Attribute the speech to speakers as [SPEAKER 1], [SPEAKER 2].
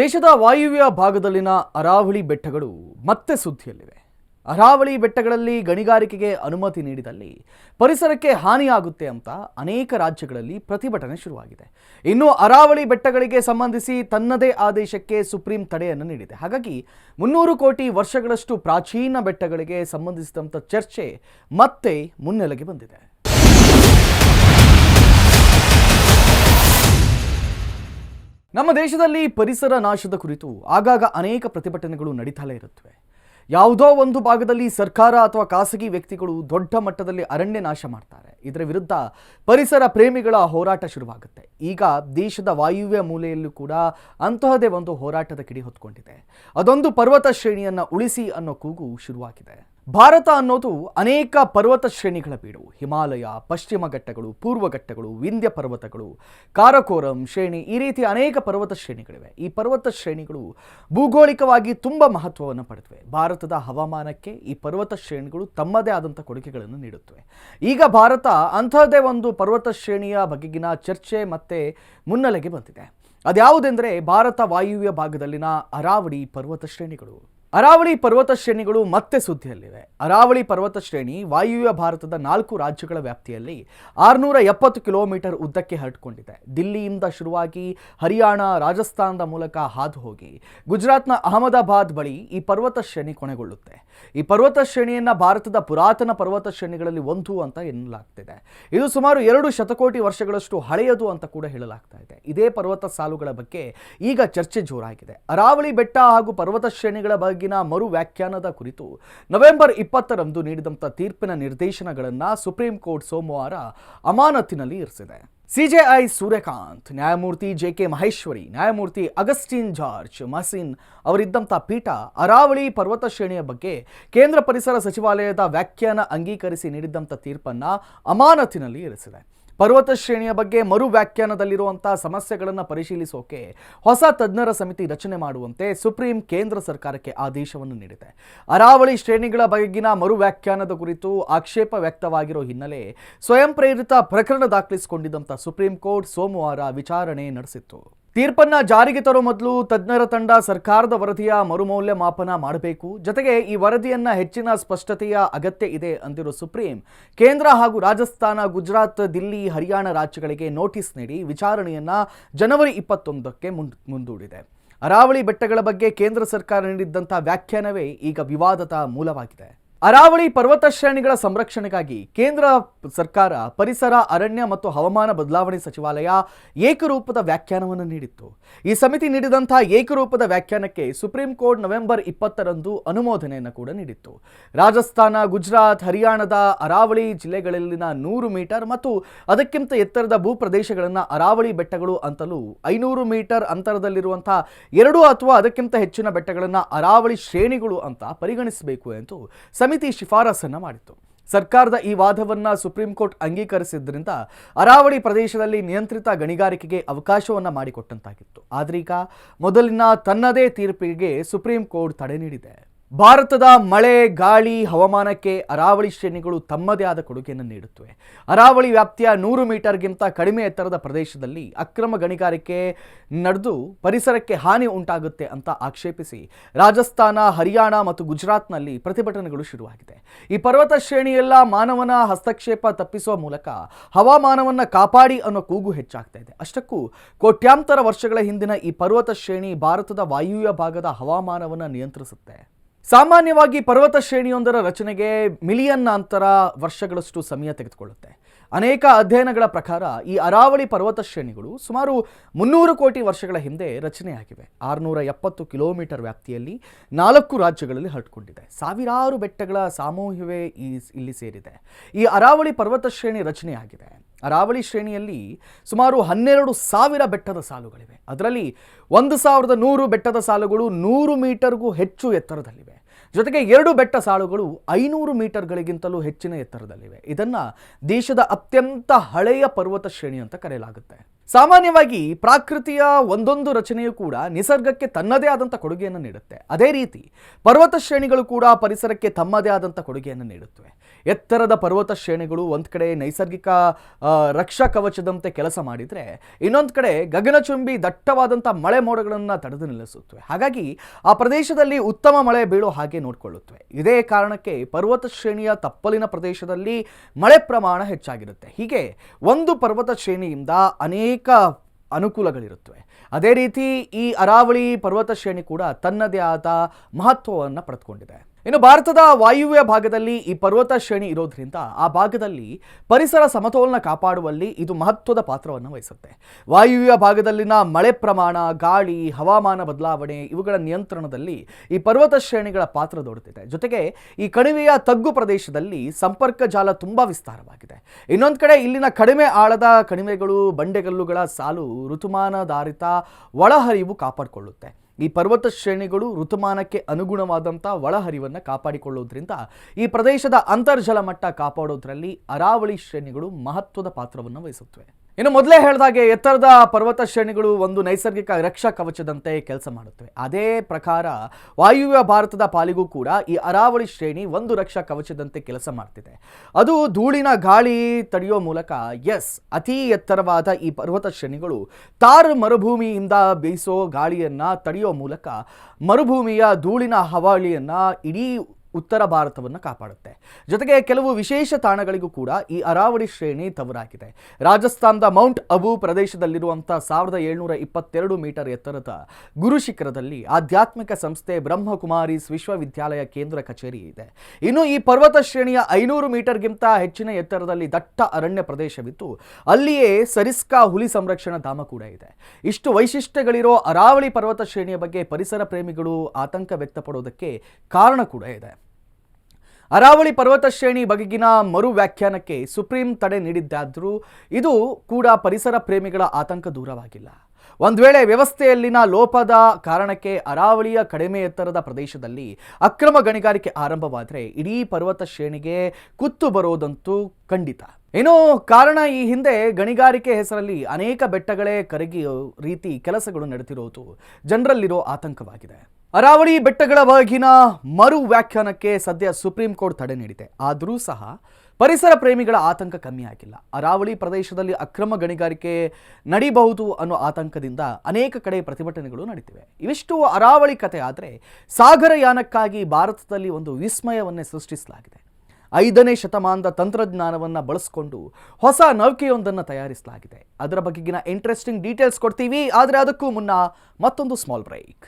[SPEAKER 1] ದೇಶದ ವಾಯುವ್ಯ ಭಾಗದಲ್ಲಿನ ಅರಾವಳಿ ಬೆಟ್ಟಗಳು ಮತ್ತೆ ಸುದ್ದಿಯಲ್ಲಿವೆ. ಅರಾವಳಿ ಬೆಟ್ಟಗಳಲ್ಲಿ ಗಣಿಗಾರಿಕೆಗೆ ಅನುಮತಿ ನೀಡಿದಲ್ಲಿ ಪರಿಸರಕ್ಕೆ ಹಾನಿಯಾಗುತ್ತೆ ಅಂತ ಅನೇಕ ರಾಜ್ಯಗಳಲ್ಲಿ ಪ್ರತಿಭಟನೆ ಶುರುವಾಗಿದೆ. ಇನ್ನು ಅರಾವಳಿ ಬೆಟ್ಟಗಳಿಗೆ ಸಂಬಂಧಿಸಿ ತನ್ನದೇ ಆದೇಶಕ್ಕೆ ಸುಪ್ರೀಂ ತಡೆಯನ್ನು ನೀಡಿದೆ. ಹಾಗಾಗಿ ಮುನ್ನೂರು ಕೋಟಿ ವರ್ಷಗಳಷ್ಟು ಪ್ರಾಚೀನ ಬೆಟ್ಟಗಳಿಗೆ ಸಂಬಂಧಿಸಿದಂಥ ಚರ್ಚೆ ಮತ್ತೆ ಮುನ್ನೆಲೆಗೆ ಬಂದಿದೆ. ನಮ್ಮ ದೇಶದಲ್ಲಿ ಪರಿಸರ ನಾಶದ ಕುರಿತು ಆಗಾಗ ಅನೇಕ ಪ್ರತಿಭಟನೆಗಳು ನಡೀತಲೇ ಇರುತ್ತವೆ. ಯಾವುದೋ ಒಂದು ಭಾಗದಲ್ಲಿ ಸರ್ಕಾರ ಅಥವಾ ಖಾಸಗಿ ವ್ಯಕ್ತಿಗಳು ದೊಡ್ಡ ಮಟ್ಟದಲ್ಲಿ ಅರಣ್ಯ ನಾಶ ಮಾಡ್ತಾರೆ. ಇದರ ವಿರುದ್ಧ ಪರಿಸರ ಪ್ರೇಮಿಗಳ ಹೋರಾಟ ಶುರುವಾಗುತ್ತೆ. ಈಗ ದೇಶದ ವಾಯುವ್ಯ ಮೂಲೆಯಲ್ಲೂ ಕೂಡ ಅಂತಹದೇ ಒಂದು ಹೋರಾಟದ ಕಿಡಿ ಹೊತ್ಕೊಂಡಿದೆ. ಅದೊಂದು ಪರ್ವತ ಶ್ರೇಣಿಯನ್ನು ಉಳಿಸಿ ಅನ್ನೋ ಕೂಗು ಶುರುವಾಗಿದೆ. ಭಾರತ ಅನ್ನೋದು ಅನೇಕ ಪರ್ವತ ಶ್ರೇಣಿಗಳ ಬೀಡು. ಹಿಮಾಲಯ, ಪಶ್ಚಿಮ ಘಟ್ಟಗಳು, ಪೂರ್ವ ಘಟ್ಟಗಳು, ವಿಂಧ್ಯ ಪರ್ವತಗಳು, ಕಾರಕೋರಂ ಶ್ರೇಣಿ ಈ ರೀತಿ ಅನೇಕ ಪರ್ವತ ಶ್ರೇಣಿಗಳಿವೆ. ಈ ಪರ್ವತ ಶ್ರೇಣಿಗಳು ಭೂಗೋಳಿಕವಾಗಿ ತುಂಬ ಮಹತ್ವವನ್ನು ಪಡೆದಿವೆ. ಭಾರತದ ಹವಾಮಾನಕ್ಕೆ ಈ ಪರ್ವತ ಶ್ರೇಣಿಗಳು ತಮ್ಮದೇ ಆದಂಥ ಕೊಡುಗೆಗಳನ್ನು ನೀಡುತ್ತವೆ. ಈಗ ಭಾರತ ಅಂಥದ್ದೇ ಒಂದು ಪರ್ವತ ಶ್ರೇಣಿಯ ಬಗೆಗಿನ ಚರ್ಚೆ ಮತ್ತೆ ಮುನ್ನೆಲೆಗೆ ಬಂದಿದೆ. ಅದ್ಯಾವುದೆಂದರೆ ಭಾರತ ವಾಯುವ್ಯ ಭಾಗದಲ್ಲಿನ ಅರಾವಳಿ ಪರ್ವತ ಶ್ರೇಣಿಗಳು. ಅರಾವಳಿ ಪರ್ವತ ಶ್ರೇಣಿಗಳು ಮತ್ತೆ ಸುದ್ದಿಯಲ್ಲಿವೆ. ಅರಾವಳಿ ಪರ್ವತ ಶ್ರೇಣಿ ವಾಯುವ್ಯ ಭಾರತದ ನಾಲ್ಕು ರಾಜ್ಯಗಳ ವ್ಯಾಪ್ತಿಯಲ್ಲಿ ಆರುನೂರ ಎಪ್ಪತ್ತು ಕಿಲೋಮೀಟರ್ ಉದ್ದಕ್ಕೆ ಹರಡಿಕೊಂಡಿದೆ. ದಿಲ್ಲಿಯಿಂದ ಶುರುವಾಗಿ ಹರಿಯಾಣ, ರಾಜಸ್ಥಾನದ ಮೂಲಕ ಹಾದು ಹೋಗಿ ಗುಜರಾತ್ನ ಅಹಮದಾಬಾದ್ ಬಳಿ ಈ ಪರ್ವತ ಶ್ರೇಣಿ ಕೊನೆಗೊಳ್ಳುತ್ತೆ. ಈ ಪರ್ವತ ಶ್ರೇಣಿಯನ್ನ ಭಾರತದ ಪುರಾತನ ಪರ್ವತ ಶ್ರೇಣಿಗಳಲ್ಲಿ ಒಂದು ಅಂತ ಎನ್ನಲಾಗ್ತಿದೆ. ಇದು ಸುಮಾರು ಎರಡು ಶತಕೋಟಿ ವರ್ಷಗಳಷ್ಟು ಹಳೆಯದು ಅಂತ ಕೂಡ ಹೇಳಲಾಗ್ತಾ ಇದೆ. ಇದೇ ಪರ್ವತ ಸಾಲುಗಳ ಬಗ್ಗೆ ಈಗ ಚರ್ಚೆ ಜೋರಾಗಿದೆ. ಅರಾವಳಿ ಬೆಟ್ಟ ಹಾಗೂ ಪರ್ವತ ಶ್ರೇಣಿಗಳ ಬಗ್ಗಿನ ಮರು ವ್ಯಾಖ್ಯಾನದ ಕುರಿತು ನವೆಂಬರ್ ಇಪ್ಪತ್ತರಂದು ನೀಡಿದಂಥ ತೀರ್ಪಿನ ನಿರ್ದೇಶನಗಳನ್ನು ಸುಪ್ರೀಂ ಕೋರ್ಟ್ ಸೋಮವಾರ ಅಮಾನತಿನಲ್ಲಿ ಇರಿಸಿದೆ. ಸಿಜೆಐ ಸೂರ್ಯಕಾಂತ್, ನ್ಯಾಯಮೂರ್ತಿ ಜೆ ಕೆ ಮಹೇಶ್ವರಿ, ನ್ಯಾಯಮೂರ್ತಿ ಅಗಸ್ಟಿನ್ ಜಾರ್ಜ್ ಮಸಿನ್ ಅವರಿದ್ದಂಥ ಪೀಠ ಅರಾವಳಿ ಪರ್ವತ ಶ್ರೇಣಿಯ ಬಗ್ಗೆ ಕೇಂದ್ರ ಪರಿಸರ ಸಚಿವಾಲಯದ ವ್ಯಾಖ್ಯಾನ ಅಂಗೀಕರಿಸಿ ನೀಡಿದ್ದಂಥ ತೀರ್ಪನ್ನ ಅಮಾನತಿನಲ್ಲಿ ಇರಿಸಿದೆ. ಪರ್ವತ ಶ್ರೇಣಿಯ ಬಗ್ಗೆ ಮರು ವ್ಯಾಖ್ಯಾನದಲ್ಲಿರುವಂಥ ಸಮಸ್ಯೆಗಳನ್ನು ಪರಿಶೀಲಿಸೋಕೆ ಹೊಸ ತಜ್ಞರ ಸಮಿತಿ ರಚನೆ ಮಾಡುವಂತೆ ಸುಪ್ರೀಂ ಕೇಂದ್ರ ಸರ್ಕಾರಕ್ಕೆ ಆದೇಶವನ್ನು ನೀಡಿದೆ. ಅರಾವಳಿ ಶ್ರೇಣಿಗಳ ಬಗೆಗಿನ ಮರು ವ್ಯಾಖ್ಯಾನದ ಕುರಿತು ಆಕ್ಷೇಪ ವ್ಯಕ್ತವಾಗಿರೋ ಹಿನ್ನೆಲೆ ಸ್ವಯಂ ಪ್ರೇರಿತ ಪ್ರಕರಣ ದಾಖಲಿಸಿಕೊಂಡಿದ್ದಂಥ ಸುಪ್ರೀಂ ಕೋರ್ಟ್ ಸೋಮವಾರ ವಿಚಾರಣೆ ನಡೆಸಿತ್ತು. ತೀರ್ಪನ್ನ ಜಾರಿಗೆ ತರೋ ಮೊದಲು ತಜ್ಞರ ತಂಡ ಸರ್ಕಾರದ ವರದಿಯ ಮರುಮೌಲ್ಯಮಾಪನ ಮಾಡಬೇಕು. ಜೊತೆಗೆ ಈ ವರದಿಯನ್ನ ಹೆಚ್ಚಿನ ಸ್ಪಷ್ಟತೆಯ ಅಗತ್ಯ ಇದೆ ಅಂದಿರೋ ಸುಪ್ರೀಂ, ಕೇಂದ್ರ ಹಾಗೂ ರಾಜಸ್ಥಾನ, ಗುಜರಾತ್, ದಿಲ್ಲಿ, ಹರಿಯಾಣ ರಾಜ್ಯಗಳಿಗೆ ನೋಟಿಸ್ ನೀಡಿ ವಿಚಾರಣೆಯನ್ನ ಜನವರಿ ಇಪ್ಪತ್ತೊಂದಕ್ಕೆ ಮುಂದೂಡಿದೆ. ಅರಾವಳಿ ಬೆಟ್ಟಗಳ ಬಗ್ಗೆ ಕೇಂದ್ರ ಸರ್ಕಾರ ನೀಡಿದ್ದಂಥ ವ್ಯಾಖ್ಯಾನವೇ ಈಗ ವಿವಾದದ ಮೂಲವಾಗಿದೆ. ಅರಾವಳಿ ಪರ್ವತ ಶ್ರೇಣಿಗಳ ಸಂರಕ್ಷಣೆಗಾಗಿ ಕೇಂದ್ರ ಸರ್ಕಾರ ಪರಿಸರ, ಅರಣ್ಯ ಮತ್ತು ಹವಾಮಾನ ಬದಲಾವಣೆ ಸಚಿವಾಲಯ ಏಕರೂಪದ ವ್ಯಾಖ್ಯಾನವನ್ನು ನೀಡಿತ್ತು. ಈ ಸಮಿತಿ ನೀಡಿದಂಥ ಏಕರೂಪದ ವ್ಯಾಖ್ಯಾನಕ್ಕೆ ಸುಪ್ರೀಂ ಕೋರ್ಟ್ ನವೆಂಬರ್ ಇಪ್ಪತ್ತರಂದು ಅನುಮೋದನೆಯನ್ನು ಕೂಡ ನೀಡಿತ್ತು. ರಾಜಸ್ಥಾನ, ಗುಜರಾತ್, ಹರಿಯಾಣದ ಅರಾವಳಿ ಜಿಲ್ಲೆಗಳಲ್ಲಿನ ನೂರು ಮೀಟರ್ ಮತ್ತು ಅದಕ್ಕಿಂತ ಎತ್ತರದ ಭೂಪ್ರದೇಶಗಳನ್ನು ಅರಾವಳಿ ಬೆಟ್ಟಗಳು ಅಂತಲೂ ಐನೂರು ಮೀಟರ್ ಅಂತರದಲ್ಲಿರುವಂತಹ ಎರಡು ಅಥವಾ ಅದಕ್ಕಿಂತ ಹೆಚ್ಚಿನ ಬೆಟ್ಟಗಳನ್ನು ಅರಾವಳಿ ಶ್ರೇಣಿಗಳು ಅಂತ ಪರಿಗಣಿಸಬೇಕು ಎಂದು ಸಮಿತಿ ಶಿಫಾರಸನ್ನು ಮಾಡಿತ್ತು. ಸರ್ಕಾರದ ಈ ವಾದವನ್ನ ಸುಪ್ರೀಂ ಕೋರ್ಟ್ ಅಂಗೀಕರಿಸಿದ್ರಿಂದ ಅರಾವಳಿ ಪ್ರದೇಶದಲ್ಲಿ ನಿಯಂತ್ರಿತ ಗಣಿಗಾರಿಕೆಗೆ ಅವಕಾಶವನ್ನ ಮಾಡಿಕೊಟ್ಟಂತಾಗಿತ್ತು. ಆದ್ರೀಗ ಮೊದಲಿನ ತನ್ನದೇ ತೀರ್ಪಿಗೆ ಸುಪ್ರೀಂ ಕೋರ್ಟ್ ತಡೆ ನೀಡಿದೆ. ಭಾರತದ ಮಳೆ, ಗಾಳಿ, ಹವಾಮಾನಕ್ಕೆ ಅರಾವಳಿ ಶ್ರೇಣಿಗಳು ತಮ್ಮದೇ ಆದ ಕೊಡುಗೆಯನ್ನು ನೀಡುತ್ತವೆ. ಅರಾವಳಿ ವ್ಯಾಪ್ತಿಯ ನೂರು ಮೀಟರ್ಗಿಂತ ಕಡಿಮೆ ಎತ್ತರದ ಪ್ರದೇಶದಲ್ಲಿ ಅಕ್ರಮ ಗಣಿಗಾರಿಕೆ ನಡೆದು ಪರಿಸರಕ್ಕೆ ಹಾನಿ ಉಂಟಾಗುತ್ತೆ ಅಂತ ಆಕ್ಷೇಪಿಸಿ ರಾಜಸ್ಥಾನ, ಹರಿಯಾಣ ಮತ್ತು ಗುಜರಾತ್ನಲ್ಲಿ ಪ್ರತಿಭಟನೆಗಳು ಶುರುವಾಗಿದೆ. ಈ ಪರ್ವತ ಶ್ರೇಣಿಯೆಲ್ಲ ಮಾನವನ ಹಸ್ತಕ್ಷೇಪ ತಪ್ಪಿಸುವ ಮೂಲಕ ಹವಾಮಾನವನ್ನು ಕಾಪಾಡಿ ಅನ್ನೋ ಕೂಗು ಹೆಚ್ಚಾಗ್ತಾ ಇದೆ. ಅಷ್ಟಕ್ಕೂ ಕೋಟ್ಯಾಂತರ ವರ್ಷಗಳ ಹಿಂದಿನ ಈ ಪರ್ವತ ಶ್ರೇಣಿ ಭಾರತದ ವಾಯುವ್ಯ ಭಾಗದ ಹವಾಮಾನವನ್ನು ನಿಯಂತ್ರಿಸುತ್ತೆ. ಸಾಮಾನ್ಯವಾಗಿ ಪರ್ವತ ಶ್ರೇಣಿಯೊಂದರ ರಚನೆಗೆ ಮಿಲಿಯನ್ ಅಂತರ ವರ್ಷಗಳಷ್ಟು ಸಮಯ ತೆಗೆದುಕೊಳ್ಳುತ್ತೆ. ಅನೇಕ ಅಧ್ಯಯನಗಳ ಪ್ರಕಾರ ಈ ಅರಾವಳಿ ಪರ್ವತ ಶ್ರೇಣಿಗಳು ಸುಮಾರು ಮುನ್ನೂರು ಕೋಟಿ ವರ್ಷಗಳ ಹಿಂದೆ ರಚನೆಯಾಗಿವೆ. ಆರುನೂರ ಎಪ್ಪತ್ತು ಕಿಲೋಮೀಟರ್ ವ್ಯಾಪ್ತಿಯಲ್ಲಿ ನಾಲ್ಕು ರಾಜ್ಯಗಳಲ್ಲಿ ಹರಡಿಕೊಂಡಿದೆ. ಸಾವಿರಾರು ಬೆಟ್ಟಗಳ ಸಾಮೂಹ್ಯವೇ ಈ ಇಲ್ಲಿ ಸೇರಿದೆ. ಈ ಅರಾವಳಿ ಪರ್ವತ ಶ್ರೇಣಿ ರಚನೆಯಾಗಿದೆ. ಅರಾವಳಿ ಶ್ರೇಣಿಯಲ್ಲಿ ಸುಮಾರು ಹನ್ನೆರಡು ಸಾವಿರ ಬೆಟ್ಟದ ಸಾಲುಗಳಿವೆ. ಅದರಲ್ಲಿ ಒಂದು ಸಾವಿರದ ನೂರು ಬೆಟ್ಟದ ಸಾಲುಗಳು ನೂರು ಮೀಟರ್ಗೂ ಹೆಚ್ಚು ಎತ್ತರದಲ್ಲಿವೆ. ಜೊತೆಗೆ ಎರಡು ಬೆಟ್ಟ ಸಾಲುಗಳು ಐನೂರು ಮೀಟರ್ಗಳಿಗಿಂತಲೂ ಹೆಚ್ಚಿನ ಎತ್ತರದಲ್ಲಿವೆ. ಇದನ್ನು ದೇಶದ ಅತ್ಯಂತ ಹಳೆಯ ಪರ್ವತ ಶ್ರೇಣಿ ಅಂತ ಕರೆಯಲಾಗುತ್ತೆ. ಸಾಮಾನ್ಯವಾಗಿ ಪ್ರಾಕೃತಿಯ ಒಂದೊಂದು ರಚನೆಯು ಕೂಡ ನಿಸರ್ಗಕ್ಕೆ ತನ್ನದೇ ಆದಂಥ ಕೊಡುಗೆಯನ್ನು ನೀಡುತ್ತೆ. ಅದೇ ರೀತಿ ಪರ್ವತ ಶ್ರೇಣಿಗಳು ಕೂಡ ಪರಿಸರಕ್ಕೆ ತಮ್ಮದೇ ಆದಂಥ ಕೊಡುಗೆಯನ್ನು ನೀಡುತ್ತವೆ. ಎತ್ತರದ ಪರ್ವತ ಶ್ರೇಣಿಗಳು ಒಂದು ಕಡೆ ನೈಸರ್ಗಿಕ ರಕ್ಷಾ ಕವಚದಂತೆ ಕೆಲಸ ಮಾಡಿದರೆ ಇನ್ನೊಂದು ಕಡೆ ಗಗನಚುಂಬಿ ದಟ್ಟವಾದಂಥ ಮಳೆ ಮೋಡಗಳನ್ನು ತಡೆದು ನಿಲ್ಲಿಸುತ್ತವೆ. ಹಾಗಾಗಿ ಆ ಪ್ರದೇಶದಲ್ಲಿ ಉತ್ತಮ ಮಳೆ ಬೀಳೋ ಹಾಗೆ ನೋಡಿಕೊಳ್ಳುತ್ತವೆ. ಇದೇ ಕಾರಣಕ್ಕೆ ಪರ್ವತ ಶ್ರೇಣಿಯ ತಪ್ಪಲಿನ ಪ್ರದೇಶದಲ್ಲಿ ಮಳೆ ಪ್ರಮಾಣ ಹೆಚ್ಚಾಗಿರುತ್ತೆ. ಹೀಗೆ ಒಂದು ಪರ್ವತ ಶ್ರೇಣಿಯಿಂದ ಅನೇಕ ಅನುಕೂಲಗಳಿರುತ್ತವೆ. ಅದೇ ರೀತಿ ಈ ಅರಾವಳಿ ಪರ್ವತ ಶ್ರೇಣಿ ಕೂಡ ತನ್ನದೇ ಆದ ಮಹತ್ವವನ್ನು ಪಡೆದುಕೊಂಡಿದೆ. ಇನ್ನು ಭಾರತದ ವಾಯುವ್ಯ ಭಾಗದಲ್ಲಿ ಈ ಪರ್ವತ ಶ್ರೇಣಿ ಇರೋದ್ರಿಂದ ಆ ಭಾಗದಲ್ಲಿ ಪರಿಸರ ಸಮತೋಲನ ಕಾಪಾಡುವಲ್ಲಿ ಇದು ಮಹತ್ವದ ಪಾತ್ರವನ್ನು ವಹಿಸುತ್ತೆ. ವಾಯುವ್ಯ ಭಾಗದಲ್ಲಿನ ಮಳೆ ಪ್ರಮಾಣ, ಗಾಳಿ, ಹವಾಮಾನ ಬದಲಾವಣೆ ಇವುಗಳ ನಿಯಂತ್ರಣದಲ್ಲಿ ಈ ಪರ್ವತ ಶ್ರೇಣಿಗಳ ಪಾತ್ರ ದೊಡ್ಡದಿದೆ. ಜೊತೆಗೆ ಈ ಕಣಿವೆಯ ತಗ್ಗು ಪ್ರದೇಶದಲ್ಲಿ ಸಂಪರ್ಕ ಜಾಲ ತುಂಬ ವಿಸ್ತಾರವಾಗಿದೆ. ಇನ್ನೊಂದು ಕಡೆ ಇಲ್ಲಿನ ಕಡಿಮೆ ಆಳದ ಕಣಿವೆಗಳು, ಬಂಡೆಗಲ್ಲುಗಳ ಸಾಲು ಋತುಮಾನಧಾರಿತ ಒಳಹರಿವು ಕಾಪಾಡಿಕೊಳ್ಳುತ್ತೆ. ಈ ಪರ್ವತ ಶ್ರೇಣಿಗಳು ಋತುಮಾನಕ್ಕೆ ಅನುಗುಣವಾದಂಥ ಒಳಹರಿವನ್ನು ಕಾಪಾಡಿಕೊಳ್ಳೋದ್ರಿಂದ ಈ ಪ್ರದೇಶದ ಅಂತರ್ಜಲ ಮಟ್ಟ ಕಾಪಾಡೋದ್ರಲ್ಲಿ ಅರಾವಳಿ ಶ್ರೇಣಿಗಳು ಮಹತ್ವದ ಪಾತ್ರವನ್ನು ವಹಿಸುತ್ತವೆ. ಇನ್ನು ಮೊದಲೇ ಹೇಳಿದಾಗೆ ಎತ್ತರದ ಪರ್ವತ ಶ್ರೇಣಿಗಳು ಒಂದು ನೈಸರ್ಗಿಕ ರಕ್ಷಾ ಕವಚದಂತೆ ಕೆಲಸ ಮಾಡುತ್ತವೆ. ಅದೇ ಪ್ರಕಾರ ವಾಯುವ್ಯ ಭಾರತದ ಪಾಲಿಗೂ ಕೂಡ ಈ ಅರಾವಳಿ ಶ್ರೇಣಿ ಒಂದು ರಕ್ಷಾ ಕವಚದಂತೆ ಕೆಲಸ ಮಾಡ್ತಿದೆ. ಅದು ಧೂಳಿನ ಗಾಳಿ ತಡೆಯೋ ಮೂಲಕ ಎಸ್ ಅತಿ ಎತ್ತರವಾದ ಈ ಪರ್ವತ ಶ್ರೇಣಿಗಳು ತಾರು ಮರುಭೂಮಿಯಿಂದ ಬೇಯಿಸೋ ಗಾಳಿಯನ್ನು ತಡೆಯೋ ಮೂಲಕ ಮರುಭೂಮಿಯ ಧೂಳಿನ ಹವಾಳಿಯನ್ನು ಇಡೀ ಉತ್ತರ ಭಾರತವನ್ನು ಕಾಪಾಡುತ್ತೆ. ಜೊತೆಗೆ ಕೆಲವು ವಿಶೇಷ ತಾಣಗಳಿಗೂ ಕೂಡ ಈ ಅರಾವಳಿ ಶ್ರೇಣಿ ತವರಾಗಿದೆ. ರಾಜಸ್ಥಾನದ ಮೌಂಟ್ ಅಬು ಪ್ರದೇಶದಲ್ಲಿರುವಂಥ ಸಾವಿರದ ಏಳ್ನೂರ ಇಪ್ಪತ್ತೆರಡು ಮೀಟರ್ ಎತ್ತರದ ಗುರು ಶಿಖರದಲ್ಲಿ ಆಧ್ಯಾತ್ಮಿಕ ಸಂಸ್ಥೆ ಬ್ರಹ್ಮಕುಮಾರೀಸ್ ವಿಶ್ವವಿದ್ಯಾಲಯ ಕೇಂದ್ರ ಕಚೇರಿ ಇದೆ. ಇನ್ನು ಈ ಪರ್ವತ ಶ್ರೇಣಿಯ ಐನೂರು ಮೀಟರ್ಗಿಂತ ಹೆಚ್ಚಿನ ಎತ್ತರದಲ್ಲಿ ದಟ್ಟ ಅರಣ್ಯ ಪ್ರದೇಶವಿದ್ದು, ಅಲ್ಲಿಯೇ ಸರಿಸ್ಕಾ ಹುಲಿ ಸಂರಕ್ಷಣಾ ಧಾಮ ಕೂಡ ಇದೆ. ಇಷ್ಟು ವೈಶಿಷ್ಟ್ಯಗಳಿರೋ ಅರಾವಳಿ ಪರ್ವತ ಶ್ರೇಣಿಯ ಬಗ್ಗೆ ಪರಿಸರ ಪ್ರೇಮಿಗಳು ಆತಂಕ ವ್ಯಕ್ತಪಡೋದಕ್ಕೆ ಕಾರಣ ಕೂಡ ಇದೆ. ಅರಾವಳಿ ಪರ್ವತ ಶ್ರೇಣಿ ಬಗೆಗಿನ ಮರು ವ್ಯಾಖ್ಯಾನಕ್ಕೆ ಸುಪ್ರೀಂ ತಡೆ ನೀಡಿದ್ದಾದರೂ ಇದು ಕೂಡ ಪರಿಸರ ಪ್ರೇಮಿಗಳ ಆತಂಕ ದೂರವಾಗಿಲ್ಲ. ಒಂದು ವೇಳೆ ವ್ಯವಸ್ಥೆಯಲ್ಲಿನ ಲೋಪದ ಕಾರಣಕ್ಕೆ ಅರಾವಳಿಯ ಕಡಿಮೆ ಎತ್ತರದ ಪ್ರದೇಶದಲ್ಲಿ ಅಕ್ರಮ ಗಣಿಗಾರಿಕೆ ಆರಂಭವಾದರೆ ಇಡೀ ಪರ್ವತ ಶ್ರೇಣಿಗೆ ಕುತ್ತು ಬರೋದಂತೂ ಖಂಡಿತ. ಏನೋ ಕಾರಣ ಈ ಹಿಂದೆ ಗಣಿಗಾರಿಕೆ ಹೆಸರಲ್ಲಿ ಅನೇಕ ಬೆಟ್ಟಗಳೇ ಕರಗಿಯೋ ರೀತಿ ಕೆಲಸಗಳು ನಡೆದಿರೋದು ಜನರಲ್ಲಿರೋ ಆತಂಕವಾಗಿದೆ. ಅರಾವಳಿ ಬೆಟ್ಟಗಳ ಬಗೆಗಿನ ಮರು ವ್ಯಾಖ್ಯಾನಕ್ಕೆ ಸದ್ಯ ಸುಪ್ರೀಂ ಕೋರ್ಟ್ ತಡೆ ನೀಡಿದೆ. ಆದರೂ ಸಹ ಪರಿಸರ ಪ್ರೇಮಿಗಳ ಆತಂಕ ಕಮ್ಮಿ ಆಗಿಲ್ಲ. ಅರಾವಳಿ ಪ್ರದೇಶದಲ್ಲಿ ಅಕ್ರಮ ಗಣಿಗಾರಿಕೆ ನಡೀಬಹುದು ಅನ್ನೋ ಆತಂಕದಿಂದ ಅನೇಕ ಕಡೆ ಪ್ರತಿಭಟನೆಗಳು ನಡೀತಿವೆ. ಇವಿಷ್ಟು ಅರಾವಳಿ ಕಥೆ ಆದರೆ ಸಾಗರಯಾನಕ್ಕಾಗಿ ಭಾರತದಲ್ಲಿ ಒಂದು ವಿಸ್ಮಯವನ್ನೇ ಸೃಷ್ಟಿಸಲಾಗಿದೆ. ಐದನೇ ಶತಮಾನದ ತಂತ್ರಜ್ಞಾನವನ್ನು ಬಳಸಿಕೊಂಡು ಹೊಸ ನೌಕೆಯೊಂದನ್ನು ತಯಾರಿಸಲಾಗಿದೆ. ಅದರ ಬಗೆಗಿನ ಇಂಟ್ರೆಸ್ಟಿಂಗ್ ಡೀಟೇಲ್ಸ್ ಕೊಡ್ತೀವಿ, ಆದರೆ ಅದಕ್ಕೂ ಮುನ್ನ ಮತ್ತೊಂದು ಸ್ಮಾಲ್ ಬ್ರೇಕ್